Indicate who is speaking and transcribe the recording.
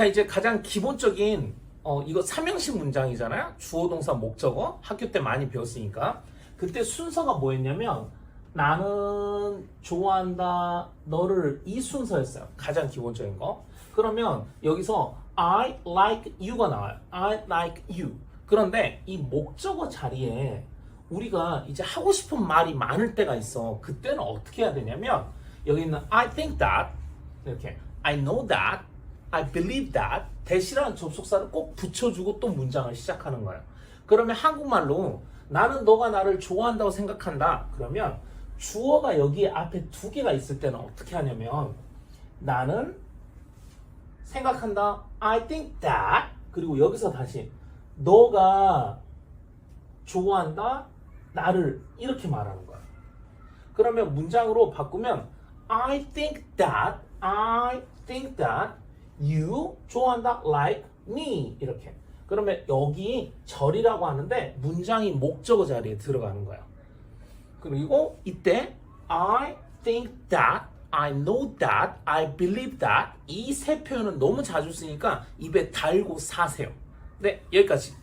Speaker 1: 자, 이제 가장 기본적인 어, 이거 삼형식 문장이잖아요. 주어 동사 목적어 학교 때 많이 배웠으니까 그때 순서가 뭐였냐면 나는 좋아한다 너를 이 순서였어요. 가장 기본적인 거. 그러면 여기서 I like you가 나와요. I like you. 그런데 이 목적어 자리에 우리가 이제 하고 싶은 말이 많을 때가 있어. 그때는 어떻게 해야 되냐면 여기 있는 I think that 이렇게 I know that I believe that that이라는 접속사를 꼭 붙여주고 또 문장을 시작하는 거예요. 그러면 한국말로 나는 너가 나를 좋아한다고 생각한다. 그러면 주어가 여기 앞에 두 개가 있을 때는 어떻게 하냐면 나는 생각한다. I think that 그리고 여기서 다시 너가 좋아한다. 나를 이렇게 말하는 거야. 그러면 문장으로 바꾸면 I think that I think that you 좋아한다 like me 이렇게. 그러면 여기 절이라고 하는데 문장이 목적어 자리에 들어가는 거야. 그리고 이때 I think that, I know that, I believe that 이 세 표현은 너무 자주 쓰니까 입에 달고 사세요. 네, 여기까지.